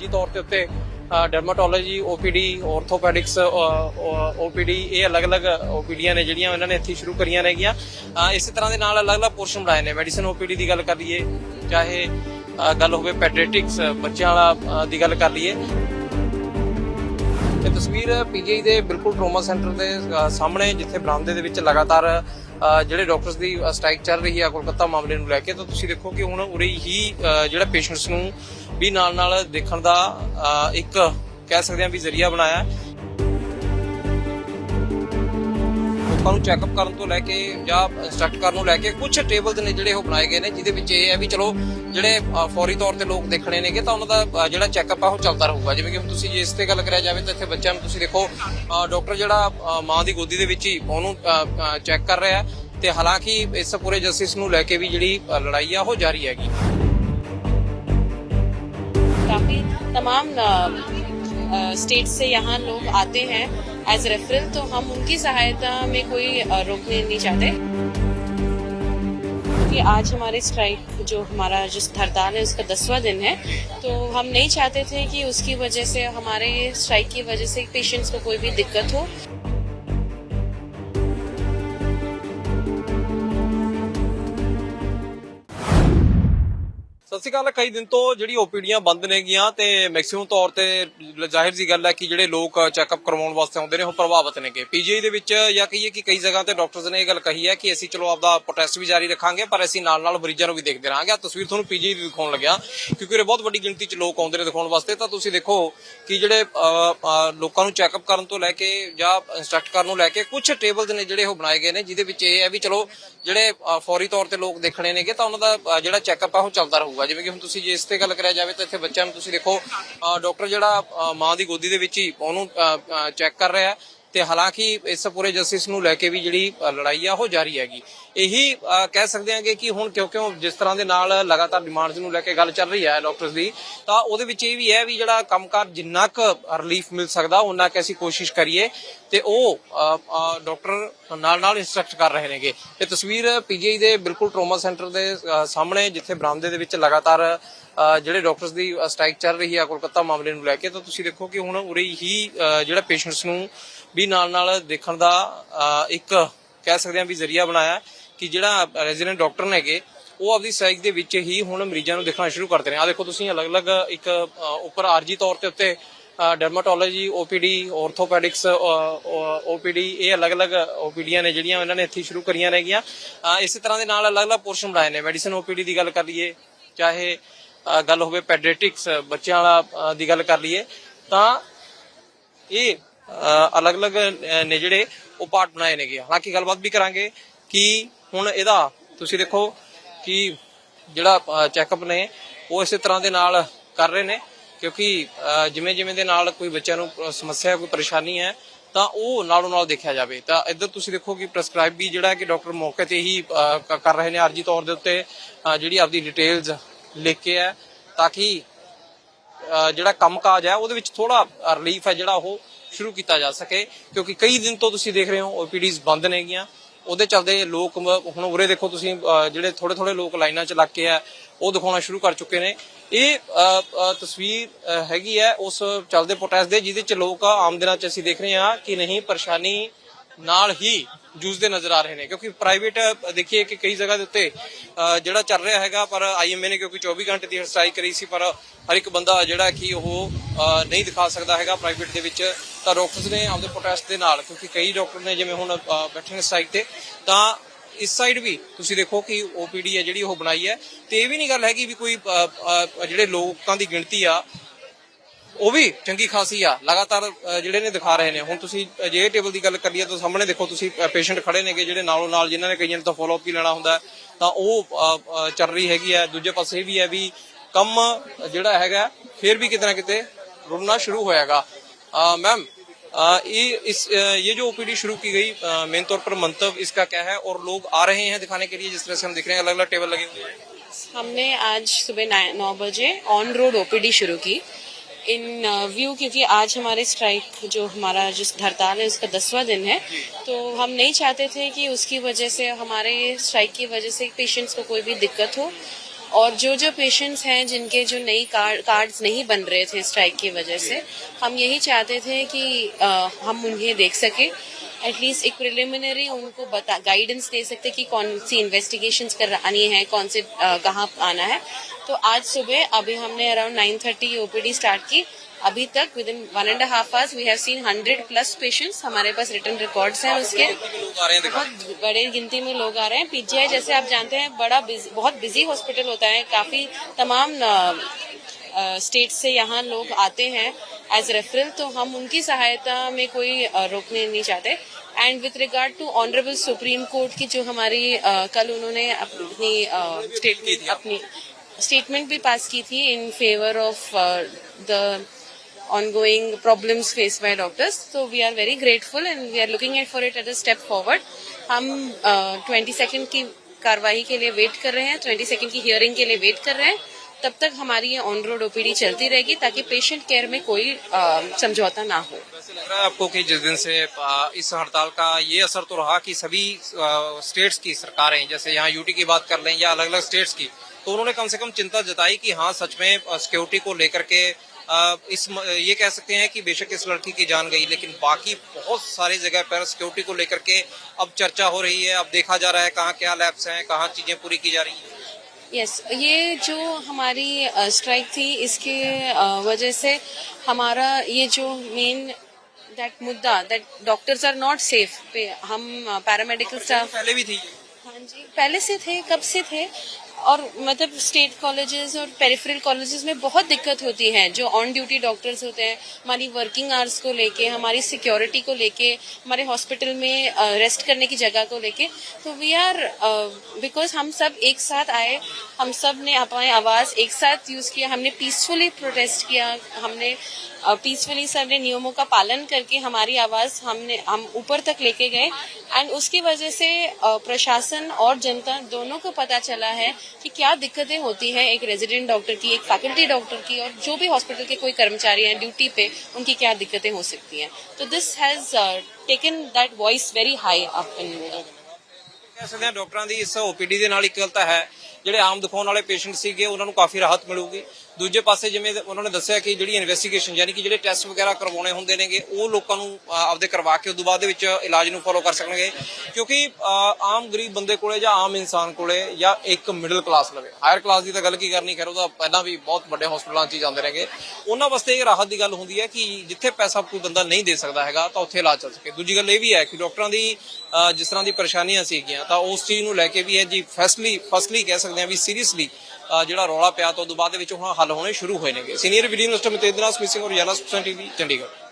ਜੀ ਤੌਰ ਤੇ ਉੱਤੇ ਡਰਮਾਟੋਲੋਜੀ ਓਪੀਡੀ ਆਰਥੋਪੈਡਿਕਸ ਓਪੀਡੀ ਇਹ ਅਲੱਗ-ਅਲੱਗ ਓਪੀਡੀਆਂ ਨੇ ਜਿਹੜੀਆਂ ਇਹਨਾਂ ਨੇ ਇੱਥੇ ਸ਼ੁਰੂ ਕਰੀਆਂ ਨੇਗੀਆਂ। ਇਸੇ ਤਰ੍ਹਾਂ ਦੇ ਨਾਲ ਅਲੱਗ-ਅਲੱਗ ਪੋਰਸ਼ਨ ਬਣਾਏ ਨੇ। ਮੈਡੀਸਨ ਓਪੀਡੀ ਦੀ ਗੱਲ ਕਰ ਲਈਏ, ਚਾਹੇ ਗੱਲ ਹੋਵੇ ਪੈਡੀਆਟ੍ਰਿਕਸ ਬੱਚਿਆਂ ਵਾਲਾ ਦੀ ਗੱਲ ਕਰ ਲਈਏ। ਇਹ ਤਸਵੀਰ ਪੀਜੀਆਈ ਦੇ ਬਿਲਕੁਲ ਟਰੋਮਾ ਸੈਂਟਰ ਦੇ ਸਾਹਮਣੇ, ਜਿੱਥੇ ਬਰਾਮਦੇ ਦੇ ਵਿੱਚ ਲਗਾਤਾਰ ਜਿਹੜੇ ਡਾਕਟਰਸ ਦੀ ਸਟ੍ਰਾਈਕ ਚੱਲ ਰਹੀ ਹੈ ਕੋਲਕਾਤਾ ਮਾਮਲੇ ਨੂੰ ਲੈ ਕੇ। ਤਾਂ ਤੁਸੀਂ ਦੇਖੋ ਕਿ ਹੁਣ ਉਰੇ ਹੀ ਜਿਹੜਾ ਪੇਸ਼ੈਂਟਸ ਨੂੰ ਵੀ ਨਾਲ ਨਾਲ ਦੇਖਣ ਦਾ ਇੱਕ ਕਹਿ ਸਕਦੇ ਹਾਂ ਵੀ ਜ਼ਰੀਆ ਬਣਾਇਆ। ਲੋਕਾਂ ਨੂੰ ਚੈੱਕਅਪ ਕਰਨ ਤੋਂ ਲੈ ਕੇ ਜਾਂ ਇੰਸਟਰਕਟ ਕਰਨ ਨੂੰ ਲੈ ਕੇ ਕੁਝ ਟੇਬਲਸ ਨੇ ਜਿਹੜੇ ਉਹ ਬਣਾਏ ਗਏ ਨੇ, ਜਿਹਦੇ ਵਿੱਚ ਇਹ ਹੈ ਵੀ ਚਲੋ ਜਿਹੜੇ ਫੌਰੀ ਤੌਰ ਤੇ ਲੋਕ ਦੇਖਣੇ ਨੇਗੇ ਤਾਂ ਉਹਨਾਂ ਦਾ ਜਿਹੜਾ ਚੈੱਕਅਪ ਆ ਉਹ ਚੱਲਦਾ ਰਹੂਗਾ। ਜਿਵੇਂ ਕਿ ਹੁਣ ਤੁਸੀਂ ਜੇ ਇਸ ਤੇ ਗੱਲ ਕਰਿਆ ਜਾਵੇ ਤਾਂ ਇੱਥੇ ਬੱਚਿਆਂ ਨੂੰ ਤੁਸੀਂ ਦੇਖੋ ਡਾਕਟਰ ਜਿਹੜਾ ਮਾਂ ਦੀ ਗੋਦੀ ਦੇ ਵਿੱਚ ਹੀ ਉਹਨੂੰ ਚੈੱਕ ਕਰ ਰਿਹਾ ਤੇ ਹਾਲਾਂਕਿ ਇਸ ਪੂਰੇ ਜਸਟਿਸ ਨੂੰ ਲੈ ਕੇ ਵੀ ਜਿਹੜੀ ਲੜਾਈ ਆ ਉਹ ਜਾਰੀ ਹੈਗੀ। काफ़ी तमाम स्टेट से यहाँ लोग आते हैं। एज रेफरल तो हम उनकी सहायता में कोई रोकने नहीं चाहते। कि आज हमारे स्ट्राइक जो हमारा जो हड़ताल है, उसका दसवां दिन है तो हम नहीं चाहते थे कि उसकी वजह से, हमारे स्ट्राइक की वजह से पेशेंट्स को कोई भी दिक्कत हो। ਸਤਿ ਸ਼੍ਰੀ ਅਕਾਲ। ਕਈ ਦਿਨ ਤੋਂ ਜਿਹੜੀ ਓਪੀਡੀਆਂ ਬੰਦ ਨੇਗੀਆਂ ਤੇ ਮੈਕਸਿਮਮ ਤੌਰ ਤੇ ਜ਼ਾਹਿਰ ਜੀ ਗੱਲ ਹੈ ਕਿ ਜਿਹੜੇ ਲੋਕ ਚੈੱਕਅਪ ਕਰਵਾਉਣ ਵਾਸਤੇ ਆਉਂਦੇ ਨੇ, ਉਹ ਪ੍ਰਭਾਵਿਤ ਨੇਗੇ। ਪੀਜੀਆਈ ਦੇ ਵਿੱਚ ਜਾਂ ਕਹੀਏ ਕਿ ਕਈ ਜਗ੍ਹਾ ਤੇ ਡਾਕਟਰਸ ਨੇ ਇਹ ਗੱਲ ਕਹੀ ਹੈ ਕਿ ਅਸੀਂ ਚਲੋ ਆਪਦਾ ਪ੍ਰੋਟੈਸਟ ਵੀ ਜਾਰੀ ਰੱਖਾਂਗੇ, ਪਰ ਅਸੀਂ ਨਾਲ ਨਾਲ ਮਰੀਜ਼ਾਂ ਨੂੰ ਵੀ ਦੇਖਦੇ ਰਹਾਂਗੇ। ਆ ਤਸਵੀਰ ਤੁਹਾਨੂੰ ਪੀਜੀਆਈ ਦੀ ਦਿਖਾਉਣ ਲੱਗਿਆ, ਕਿਉਂਕਿ ਇਹ ਬਹੁਤ ਵੱਡੀ ਗਿਣਤੀ 'ਚ ਲੋਕ ਆਉਂਦੇ ਨੇ ਦਿਖਾਉਣ ਵਾਸਤੇ। ਤਾਂ ਤੁਸੀਂ ਦੇਖੋ ਕਿ ਜਿਹੜੇ ਲੋਕਾਂ ਨੂੰ ਚੈੱਕਅਪ ਕਰਨ ਤੋਂ ਲੈ ਕੇ ਜਾਂ ਇੰਸਟਰਕਟ ਕਰਨ ਨੂੰ ਲੈ ਕੇ ਕੁਝ ਟੇਬਲਸ ਨੇ ਜਿਹੜੇ ਉਹ ਬਣਾਏ ਗਏ ਨੇ, ਜਿਹਦੇ ਵਿੱਚ ਇਹ ਹੈ ਵੀ ਚਲੋ ਜਿਹੜੇ ਫੌਰੀ ਤੌਰ ਤੇ ਲੋਕ ਦੇਖਣੇ ਨੇਗੇ, ਤਾਂ ਉਹਨਾਂ ਦਾ ਜਿਹੜਾ ਚੈੱਕਅਪ ਆ ਉਹ ਚੱਲਦਾ ਰਹੂਗਾ। ਜਿਵੇਂ ਕਿ ਹੁਣ ਤੁਸੀਂ ਜੇ ਇਸ ਤੇ ਗੱਲ ਕਰਿਆ ਜਾਵੇ ਤਾਂ ਇੱਥੇ ਬੱਚਿਆਂ ਨੂੰ ਤੁਸੀਂ ਦੇਖੋ ਡਾਕਟਰ ਜਿਹੜਾ ਮਾਂ ਦੀ ਗੋਦੀ ਦੇ ਵਿੱਚ ਹੀ ਉਹਨੂੰ ਚੈੱਕ ਕਰ ਰਿਹਾ ਹੈ। ਤੇ ਹਾਲਾਂਕਿ ਇਸ ਪੂਰੇ ਜਸਟਿਸ ਨੂੰ ਲੈ ਕੇ ਵੀ ਜਿਹੜੀ ਲੜਾਈ ਆ, ਉਹ ਜਾਰੀ ਹੈਗੀ। ਇਹੀ ਕਹਿ ਸਕਦੇ ਹਾਂਗੇ ਕਿ ਹੁਣ ਕਿਉਂਕਿ ਜਿਸ ਤਰ੍ਹਾਂ ਦੇ ਨਾਲ ਲਗਾਤਾਰ ਡਿਮਾਂਡਸ ਨੂੰ ਲੈ ਕੇ ਗੱਲ ਚੱਲ ਰਹੀ ਹੈ ਡਾਕਟਰਸ ਦੀ, ਤਾਂ ਉਹਦੇ ਵਿੱਚ ਇਹ ਵੀ ਹੈ ਵੀ ਜਿਹੜਾ ਕੰਮਕਾਰ ਜਿੰਨਾ ਕੁ ਰਿਲੀਫ ਮਿਲ ਸਕਦਾ ਉਹਨਾਂ ਕਿ ਅਸੀਂ ਕੋਸ਼ਿਸ਼ ਕਰੀਏ ਤੇ ਉਹ ਡਾਕਟਰ ਨਾਲ ਨਾਲ ਇੰਸਟਰਕਟ ਕਰ ਰਹੇ ਨੇਗੇ। ਇਹ ਤਸਵੀਰ ਪੀਜੀਆਈ ਦੇ ਬਿਲਕੁਲ ਟਰੋਮਾ ਸੈਂਟਰ ਦੇ ਸਾਹਮਣੇ, ਜਿੱਥੇ ਬਰਾਮਦੇ ਦੇ ਵਿੱਚ ਲਗਾਤਾਰ ਜਿਹੜੇ ਡਾਕਟਰਸ ਦੀ ਸਟ੍ਰਾਈਕ ਚੱਲ ਰਹੀ ਹੈ ਕੋਲਕਾਤਾ ਮਾਮਲੇ ਨੂੰ ਲੈ ਕੇ, ਤਾਂ ਤੁਸੀਂ ਦੇਖੋ ਕਿ ਹੁਣ ਉਰੇ ਹੀ ਜਿਹੜਾ ਪੇਸ਼ੈਂਟਸ ਨੂੰ ਵੀ ਨਾਲ ਨਾਲ ਦੇਖਣ ਦਾ ਇੱਕ ਕਹਿ ਸਕਦੇ ਹਾਂ ਵੀ ਜ਼ਰੀਆ ਬਣਾਇਆ ਕਿ ਜਿਹੜਾ ਰੈਜ਼ੀਡੈਂਟ ਡਾਕਟਰ ਨੇਗੇ ਉਹ ਆਪਦੀ ਸਾਈਕ ਦੇ ਵਿੱਚ ਹੀ ਹੁਣ ਮਰੀਜ਼ਾਂ ਨੂੰ ਦੇਖਣਾ ਸ਼ੁਰੂ ਕਰਦੇ ਨੇ ਆ। ਦੇਖੋ ਤੁਸੀਂ ਅਲੱਗ-ਅਲੱਗ ਇੱਕ ਉੱਪਰ ਆਰਜੀ ਤੌਰ ਤੇ ਉੱਤੇ ਡਰਮਾਟੋਲੋਜੀ ਓਪੀਡੀ ਆਰਥੋਪੈਡਿਕਸ ਓਪੀਡੀ ਇਹ ਅਲੱਗ-ਅਲੱਗ ਓਪੀਡੀਆਂ ਨੇ ਜਿਹੜੀਆਂ ਇਹਨਾਂ ਨੇ ਇੱਥੇ ਸ਼ੁਰੂ ਕਰੀਆਂ ਨੇਗੀਆਂ ਇਸੇ ਤਰ੍ਹਾਂ ਦੇ ਨਾਲ ਅਲੱਗ-ਅਲੱਗ ਪੋਰਸ਼ਨ ਬਣਾਏ ਨੇ। ਮੈਡੀਸਨ ਓਪੀਡੀ ਦੀ ਗੱਲ ਕਰ ਲਈਏ, ਚਾਹੇ ਗੱਲ ਹੋਵੇ ਪੈਡੀਆਟ੍ਰਿਕਸ ਬੱਚਿਆਂ ਵਾਲਾ ਦੀ ਗੱਲ ਕਰ ਲਈਏ ਤਾਂ ਇਹ ਅ, ਅਲੱਗ-ਅਲੱਗ ਨੇ ਜਿਹੜੇ ਉਹ ਪਾਰਟ ਬਣਾਏ ਨੇਗੇ। ਹਾਲਾਂਕਿ ਗੱਲਬਾਤ ਵੀ ਕਰਾਂਗੇ ਕਿ ਹੁਣ ਇਹਦਾ ਤੁਸੀਂ ਦੇਖੋ ਕਿ ਜਿਹੜਾ ਚੈੱਕਅਪ ਨੇ ਉਹ ਇਸੇ ਤਰ੍ਹਾਂ ਦੇ ਨਾਲ ਕਰ ਰਹੇ ਨੇ ਕਿਉਂਕਿ ਜਿਵੇਂ ਜਿਵੇਂ ਦੇ ਨਾਲ ਕੋਈ ਬੱਚਿਆਂ ਨੂੰ ਸਮੱਸਿਆ ਕੋਈ ਪਰੇਸ਼ਾਨੀ ਹੈ ਤਾਂ ਉਹ ਨਾਲੋਂ ਨਾਲ ਦੇਖਿਆ ਜਾਵੇ। ਤਾਂ ਇੱਧਰ ਤੁਸੀਂ ਦੇਖੋ ਕਿ ਪ੍ਰਸਕ੍ਰਾਈਬ ਵੀ ਜਿਹੜਾ ਕਿ ਡਾਕਟਰ ਮੌਕੇ ਤੇ ਹੀ ਕਰ ਰਹੇ ਨੇ ਅਰਜੀ ਤੌਰ ਦੇ ਉੱਤੇ ਜਿਹੜੀ ਆਪਦੀ ਡਿਟੇਲਸ ਲਿਖ ਕੇ ਹੈ ਤਾਂ ਕਿ ਜਿਹੜਾ ਕੰਮਕਾਜ ਹੈ ਉਹਦੇ ਵਿੱਚ ਥੋੜਾ ਰਿਲੀਫ ਹੈ ਜਿਹੜਾ ਉਹ ਸ਼ੁਰੂ ਕੀਤਾ ਜਾ ਸਕੇ। ਕਿਉਂਕਿ ਕਈ ਦਿਨ ਤੋਂ ਤੁਸੀਂ ਦੇਖ ਰਹੇ ਹੋ ਓਪੀਡੀਜ਼ ਬੰਦ ਨੇਗੀਆਂ ਉਹਦੇ ਚੱਲਦੇ ਲੋਕ ਹੁਣ ਉਰੇ ਦੇਖੋ ਤੁਸੀਂ ਜਿਹੜੇ ਥੋੜੇ ਥੋੜੇ ਲੋਕ ਲਾਈਨਾਂ 'ਚ ਲੱਗ ਕੇ ਆ, ਉਹ ਦਿਖਾਉਣਾ ਸ਼ੁਰੂ ਕਰ ਚੁੱਕੇ ਨੇ। ਇਹ ਤਸਵੀਰ ਹੈਗੀ ਹੈ ਉਸ ਚਲਦੇ ਪ੍ਰੋਟੈਸਟ ਦੇ, ਜਿਹਦੇ 'ਚ ਲੋਕ ਆਮ ਦਿਨਾਂ 'ਚ ਅਸੀਂ ਦੇਖ ਰਹੇ ਹਾਂ ਕਿ ਨਹੀਂ, ਪਰੇਸ਼ਾਨੀ ਨਾਲ ਹੀ ਜੂਝਦੇ ਨਜ਼ਰ ਆ ਰਹੇ ਨੇ, ਕਿਉਂਕਿ ਪ੍ਰਾਈਵੇਟ ਦੇਖੀਏ ਕਿ ਕਈ ਜਗ੍ਹਾ ਦੇ ਉੱਤੇ ਜਿਹੜਾ ਚੱਲ ਰਿਹਾ ਹੈਗਾ, ਪਰ ਆਈਐਮਏ ਨੇ ਕਿਉਂਕਿ 24 ਘੰਟੇ ਦੀ ਸਟ੍ਰਾਈਕ ਕਰੀ ਸੀ, ਪਰ ਹਰ ਇੱਕ ਬੰਦਾ ਜਿਹੜਾ ਕਿ ਉਹ ਨਹੀਂ ਦਿਖਾ ਸਕਦਾ ਹੈਗਾ ਪ੍ਰਾਈਵੇਟ ਦੇ ਵਿੱਚ, ਤਾਂ ਡਾਕਟਰਸ ਨੇ ਆਪਦੇ ਪ੍ਰੋਟੈਸਟ ਦੇ ਨਾਲ, ਕਿਉਂਕਿ ਕਈ ਡਾਕਟਰ ਨੇ ਜਿਵੇਂ ਹੁਣ ਬੈਠੇ ਨੇ ਸਟ੍ਰਾਈਕ ਤੇ, ਤਾਂ ਇਸ ਸਾਈਡ ਵੀ ਤੁਸੀਂ ਦੇਖੋ ਕਿ ਓਪੀਡੀ ਹੈ ਜਿਹੜੀ ਉਹ ਬਣਾਈ ਹੈ, ਤੇ ਇਹ ਵੀ ਨਹੀਂ ਗੱਲ ਹੈਗੀ ਵੀ ਕੋਈ ਜਿਹੜੇ ਲੋਕਾਂ ਦੀ ਗਿਣਤੀ ਆ ਉਹ ਵੀ ਚੰਗੀ ਖਾਸੀ ਆ ਲਗਾਤਾਰ ਅ, ਜਿਹੜੇ ਨੇ ਦਿਖਾ ਰਹੇ ਨੇ ਹੁਣ ਤੁਸੀਂ ਅ, ਜੇ ਟੇਬਲ ਦੀ ਗੱਲ ਕਰੀਏ ਤਾਂ ਸਾਹਮਣੇ ਦੇਖੋ ਤੁਸੀਂ ਪੇਸ਼ੈਂਟ ਖੜੇ ਨੇਗੇ ਜਿਹੜੇ ਨਾਲੋਂ ਨਾਲ ਜਿਨ੍ਹਾਂ ਨੇ ਕਈਆਂ ਨੇ ਤਾਂ ਫੋਲੋ ਅਪ ਹੀ ਲੈਣਾ ਹੁੰਦਾ ਹੈ, ਤਾਂ ਉਹ ਅ, ਅ, ਚੱਲ ਰਹੀ ਹੈਗੀ ਹੈ ਦੂਜੇ ਪਾਸੇ ਇਹ ਵੀ ਹੈ ਵੀ ਕੰਮ ਜਿਹੜਾ ਹੈਗਾ ਫਿਰ ਵੀ ਕਿਤੇ ਨਾ ਕਿਤੇ ਰੁੜਨਾ शुरू होएगा मैम ये इस अ, ये जो ओपीडी शुरू की गई मेन तौर पर मंतव इसका क्या है और लोग आ रहे हैं दिखाने के लिए जिस तरह से हम दिख रहे हैं अलग अलग टेबल लगे हुए हैं हमने आज सुबह नाइ- नौ बजे ऑन रोड ओपीडी शुरू की इन व्यू क्योंकि आज हमारे स्ट्राइक जो हमारा जो हड़ताल है उसका दसवां दिन है तो हम नहीं चाहते थे कि उसकी वजह से हमारे स्ट्राइक की वजह से पेशेंट्स को कोई भी दिक्कत हो। और जो जो पेशेंट्स हैं जिनके जो नई कार्ड कार्ड्स नहीं बन रहे थे स्ट्राइक की वजह से हम यही चाहते थे कि आ, हम उन्हें देख सके। एटलीस्ट एक प्रिलिमिनरी उनको बता गाइडेंस दे सकते कि कौन सी इन्वेस्टिगेशन करानी है कौन से कहाँ आना है। तो आज सुबह अभी हमने around nine thirty OPD start की। अभी तक within one and half hours we have seen hundred plus patients हमारे पास रिटर्न रिकॉर्ड्स हैं उसके। आ बहुत बड़े गिनती में लोग आ रहे हैं। पीजीआई जैसे आप जानते हैं बड़ा busy- बहुत बिज़ी हॉस्पिटल होता है। काफ़ी तमाम स्टेट से यहाँ लोग आते हैं। एज रेफरल तो हम उनकी सहायता में कोई रोकने नहीं चाहते। And with regard to honourable Supreme Court की जो हमारी अ, कल उन्होंने अपनी स्टेटमेंट अपनी स्टेटमेंट भी पास की थी in favour of the ongoing problems faced by doctors. So, we are very grateful and we are looking at for it as a step forward. हम ट्वेंटी सेकेंड की कार्रवाई के लिए वेट कर रहे हैं ट्वेंटी सेकेंड की हियरिंग के लिए वेट कर रहे हैं तब तक हमारी ये ऑन रोड ओपीडी चलती रहेगी ताकि पेशेंट केयर में कोई समझौता ना हो लग रहा है आपको कि जिस दिन से इस हड़ताल का ये असर तो रहा कि सभी स्टेट्स की सरकारें, जैसे यहाँ यूटी की बात कर लें या अलग अलग स्टेट्स की तो उन्होंने कम से कम चिंता जताई कि हाँ सच में सिक्योरिटी को लेकर के इस ये कह सकते हैं कि बेशक इस लड़की की जान गई लेकिन बाकी बहुत सारी जगह पर सिक्योरिटी को लेकर के अब चर्चा हो रही है अब देखा जा रहा है कहाँ क्या लैब्स हैं कहाँ चीज़ें पूरी की जा रही हैं। यस yes, ये जो हमारी स्ट्राइक थी इसके वजह से हमारा ये जो मेन दैट मुद्दा that doctors are not safe पे हम पैरामेडिकल स्टाफ पहले भी थी हाँ जी पहले से थे कब से थे? और मतलब स्टेट कॉलेजेस और पेरिफेरल कॉलेजेस में बहुत दिक्कत होती है, जो ऑन ड्यूटी डॉक्टर्स होते हैं, हमारी वर्किंग आवर्स को लेके, हमारी सिक्योरिटी को लेके, हमारे हॉस्पिटल में रेस्ट करने की जगह को लेके तो वी आर बिकॉज़ हम सब एक साथ आए, हम सबने अपनी आवाज़ एक साथ यूज़ किया, हमने पीसफुली प्रोटेस्ट किया, हमने पीसफुली सबने नियमों का पालन करके हमारी आवाज़ हमने, हम ऊपर तक लेके गए एंड उसकी वजह से प्रशासन और जनता दोनों को पता चला है कि क्या दिक्कतें होती हैं एक रेजिडेंट डॉक्टर की एक फैकल्टी डॉक्टर की और जो भी हॉस्पिटल के कोई कर्मचारी हैं ड्यूटी पे उनकी क्या दिक्कतें हो सकती हैं तो this has taken that voice very high up in ਕਹਿ ਸਕਦੇ ਹਾਂ ਡਾਕਟਰਾਂ ਦੀ ਇਸ ਓਪੀਡੀ ਦੇ ਨਾਲ ਇੱਕ ਗੱਲ ਤਾਂ ਹੈ ਜਿਹੜੇ ਆਮ ਦਿਖਾਉਣ ਵਾਲੇ ਪੇਸ਼ੈਂਟ ਸੀਗੇ ਉਹਨਾਂ ਨੂੰ ਕਾਫੀ ਰਾਹਤ ਮਿਲੂਗੀ ਦੂਜੇ ਪਾਸੇ ਜਿਵੇਂ ਉਹਨਾਂ ਨੇ ਦੱਸਿਆ ਕਿ ਜਿਹੜੀ ਇਨਵੈਸਟੀਗੇਸ਼ਨ ਯਾਨੀ ਕਿ ਜਿਹੜੇ ਟੈਸਟ ਵਗੈਰਾ ਕਰਵਾਉਣੇ ਹੁੰਦੇ ਨੇਗੇ, ਉਹ ਲੋਕਾਂ ਨੂੰ ਆਪਦੇ ਕਰਵਾ ਕੇ ਉਦੋਂ ਬਾਅਦ ਦੇ ਵਿੱਚ ਇਲਾਜ ਨੂੰ ਫੋਲੋ ਕਰ ਸਕਣਗੇ। ਕਿਉਂਕਿ ਆਮ ਗਰੀਬ ਬੰਦੇ ਕੋਲੇ ਜਾਂ ਆਮ ਇਨਸਾਨ ਕੋਲੇ ਜਾਂ ਇੱਕ ਮਿਡਲ ਕਲਾਸ ਲਵੇ ਹਾਇਰ ਕਲਾਸ ਦੀ ਤਾਂ ਗੱਲ ਕੀ ਕਰਨੀ, ਖੈਰ ਉਹਦਾ ਪਹਿਲਾਂ ਵੀ ਬਹੁਤ ਵੱਡੇ ਹਸਪਤਾਲਾਂ 'ਚ ਜਾਂਦੇ ਰਹੇਗੇ ਉਹਨਾਂ ਵਾਸਤੇ ਇਹ ਰਾਹਤ ਦੀ ਗੱਲ ਹੁੰਦੀ ਹੈ ਕਿ ਜਿੱਥੇ ਪੈਸਾ ਕੋਈ ਬੰਦਾ ਨਹੀਂ ਦੇ ਸਕਦਾ ਹੈਗਾ, ਤਾਂ ਉੱਥੇ ਇਲਾਜ ਚੱਲ ਸਕੇ। ਦੂਜੀ ਗੱਲ ਇਹ ਵੀ ਹੈ ਕਿ ਡਾਕਟਰਾਂ ਦੀ ਜਿਸ ਤਰ੍ਹਾਂ ਦੀ ਪਰੇਸ਼ਾਨੀਆਂ ਸੀਗੀਆਂ, ਤਾਂ ਉਸ ਚੀਜ਼ ਨੂੰ ਲੈ ਕੇ ਵੀ ਹੈ ਜੀ ਫੈਸਲੀ ਫਸਲੀ ਕਹਿ ਸਕਦੇ ਹਾਂ ਵੀ ਸੀਰੀਅਸਲੀ ਜਿਹੜਾ ਰੌਲਾ ਪਿਆ ਤਾਂ ਉਦੋਂ ਬਾਅਦ ਦੇ ਵਿੱਚ ਹੁਣ ਹੱਲ ਹੋਣੇ ਸ਼ੁਰੂ ਹੋਏ ਨੇਗੇ। ਸੀਨੀਅਰ ਵੀਡੀਓ ਮਿਸਟਰ ਮਤੇਂਦਰਾ ਸਮਿਸਿੰਗ ਔਰ ਯਾਲਾ ਸੁਪਸਨ ਟੀਵੀ ਚੰਡੀਗੜ੍ਹ।